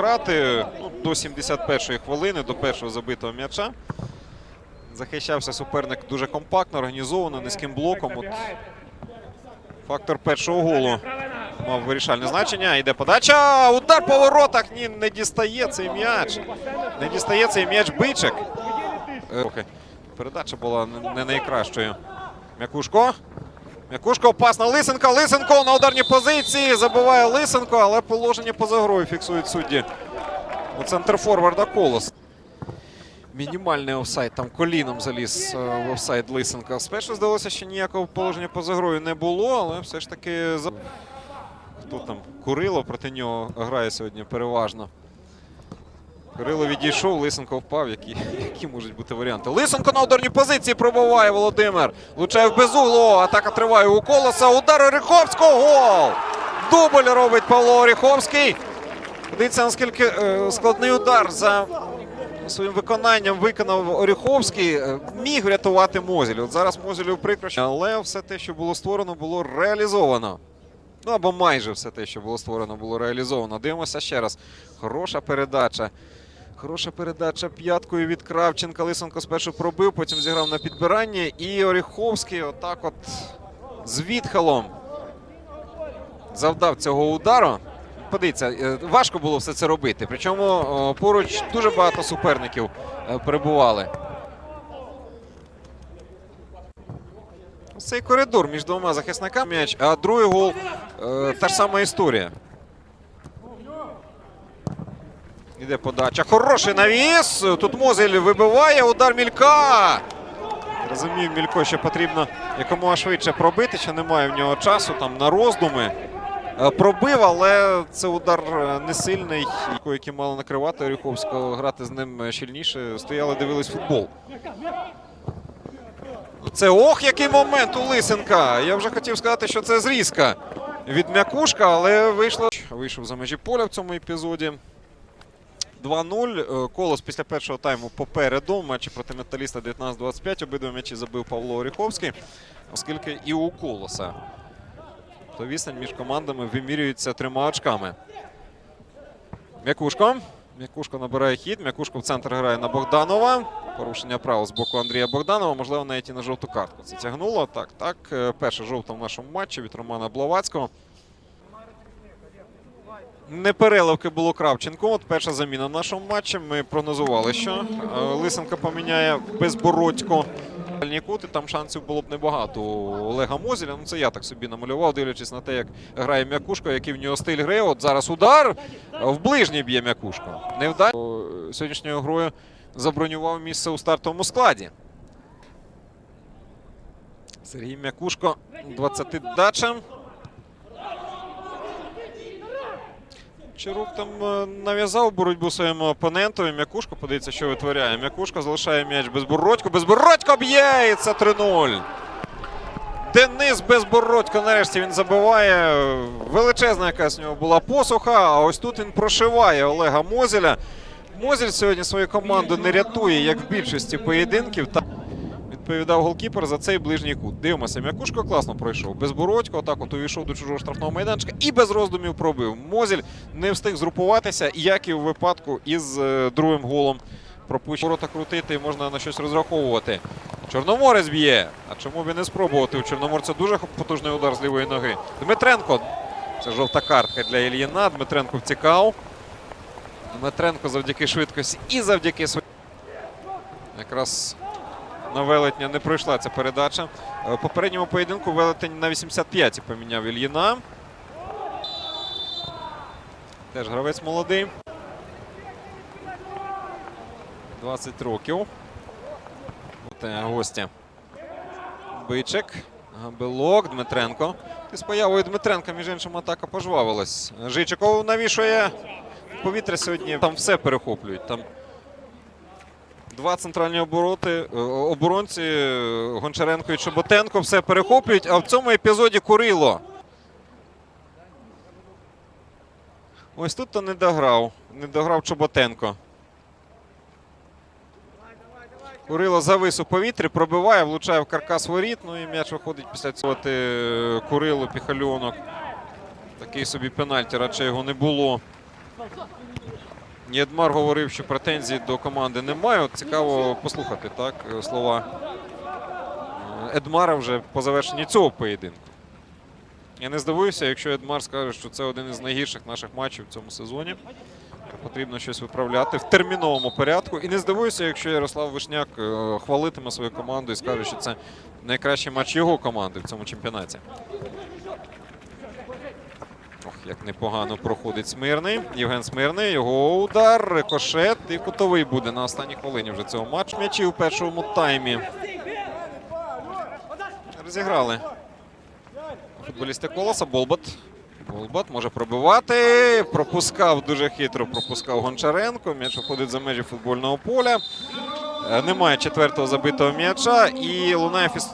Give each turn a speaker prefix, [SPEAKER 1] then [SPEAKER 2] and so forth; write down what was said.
[SPEAKER 1] грати ну, до 71-ї хвилини, до першого забитого м'яча. Захищався суперник дуже компактно, організовано, низьким блоком. От фактор першого голу мав вирішальне значення. Йде подача. Удар по воротах. Ні, не дістає цей м'яч. Не дістає цей м'яч бичик. Е, Передача була не- не найкращою. М'якушко. М'якушко опасна Лисенко. Лисенко на ударній позиції. Забиває Лисенко, але положення поза грою фіксують судді. У центр форварда колос. Мінімальний офсайд. Там коліном заліз е, в офсайд Лисенка. Спершу здалося, що ніякого положення поза грою не було, але все ж таки хто там Курило проти нього грає сьогодні переважно. Кирило відійшов, Лисенко впав. Які, які можуть бути варіанти? Лисенко на ударній позиції пробиває Володимир. Влучає в безугло. Атака триває у колоса. Удар Оріховського. Гол! Дубль робить Павло Оріховський. Дивіться, наскільки е, складний удар за своїм виконанням виконав Оріховський. Е, Міг врятувати Мозіль. От зараз Мозілю прикро, що- але все те, що було створено, було реалізовано. Ну або майже все те, що було створено, було реалізовано. Дивимося ще раз. Хороша передача. Хороша передача п'яткою від Кравченка. Лисенко спершу пробив, потім зіграв на підбирання. І Оріховський отак от з відхалом завдав цього удару. Подивіться, е, важко було все це робити. Причому поруч дуже багато суперників е, перебували. Цей коридор між двома захисниками м'яч, а другий гол е, та ж сама історія. Іде подача. Хороший навіс. Тут Мозель вибиває. Удар мілька. Розумів, Мілько ще потрібно якомога швидше пробити, ще немає в нього часу там на роздуми. Е, Пробив, але це удар е, не сильний, який мало накривати Оріховського, грати з ним щільніше. Стояли, дивились футбол. Це ох, який момент у Лисенка. Я вже хотів сказати, що це зрізка від м'якушка, але вийшло. Вийшов за межі поля в цьому епізоді. 2-0. Е, Колос після першого тайму попереду. Матчі проти металіста 19-25. Обидва м'ячі забив Павло Оріховський, оскільки і у Колоса. То відстань між командами вимірюється трьома очками. М'якушко. М'якушко набирає хід. М'якушко в центр грає на Богданова. Порушення правил з боку Андрія Богданова. Можливо, навіть і на жовту картку. Це тягнуло. Так, так. Е, Перша жовта в нашому матчі від Романа Блавацького. Не переливки було Кравченко. От перша заміна в нашому матчі. Ми прогнозували, що е, Лисенко поміняє безбородько. Дальній кут, і там шансів було б небагато у Олега Мозіля. Ну це я так собі намалював, дивлячись на те, як грає м'якушко, який в нього стиль гри. От зараз удар в ближній б'є м'якушко. Не вдар. Сьогоднішньою грою забронював місце у стартовому складі. Сергій М'якушко 20 дача. Чарук там е, нав'язав боротьбу своєму опоненту. М'якушко подивіться, що витворяє. М'якушко залишає м'яч Безбородько. Безбородько б'є! І це 3-0. Денис Безбородько. Нарешті він забиває. Величезна якась у нього була посуха. А ось тут він прошиває Олега Мозеля. Мозель сьогодні свою команду не рятує, як в більшості поєдинків. Відповідав голкіпер за цей ближній кут. Дивимося, м'якушко класно пройшов. Безбородько, отак от увійшов до чужого штрафного майданчика і без роздумів пробив. Мозіль не встиг згрупуватися, як і в випадку із е, другим голом пропущено. Ворота крутити і можна на щось розраховувати. Чорноморець б'є. А чому б і не спробувати? У Чорноморця дуже потужний удар з лівої ноги. Дмитренко. Це жовта картка для Ільїна. Дмитренко втікав. Дмитренко завдяки швидкості і завдяки своїй. Якраз на велетня не пройшла ця передача. Е, В попередньому поєдинку велетень на 85-й поміняв Ільїна. Теж гравець молодий. 20 років. Е, гостя. Бичик. Габелок, Дмитренко. І з появою Дмитренка, між іншим, атака пожвавилась. Жичиков навішує повітря сьогодні. Там все перехоплюють. Два центральні обороти, е, оборонці е, Гончаренко і Чоботенко все перехоплюють, а в цьому епізоді Курило. Ось тут то не дограв. Не дограв Чоботенко. Курило завис у повітрі, пробиває, влучає в каркас воріт. Ну і м'яч виходить після цього е, Курило, Піхальонок. Такий собі пенальті, радше його не було. Єдмар говорив, що претензій до команди немає. Цікаво послухати так, е, слова е, Едмара вже по завершенні цього поєдинку. Я не здивуюся, якщо Едмар скаже, що це один із найгірших наших матчів в цьому сезоні. Потрібно щось виправляти в терміновому порядку. І не здивуюся, якщо Ярослав Вишняк е, хвалитиме свою команду і скаже, що це найкращий матч його команди в цьому чемпіонаті. Як непогано проходить Смирний. Євген Смирний. Його удар, рикошет і кутовий буде на останній хвилині вже цього матчу. М'ячі у першому таймі. Розіграли. Футболісти колоса. Болбат. Болбат може пробивати. Пропускав дуже хитро. Пропускав Гончаренко. М'яч виходить за межі футбольного поля. Е, Немає четвертого забитого м'яча. І лунає фіс-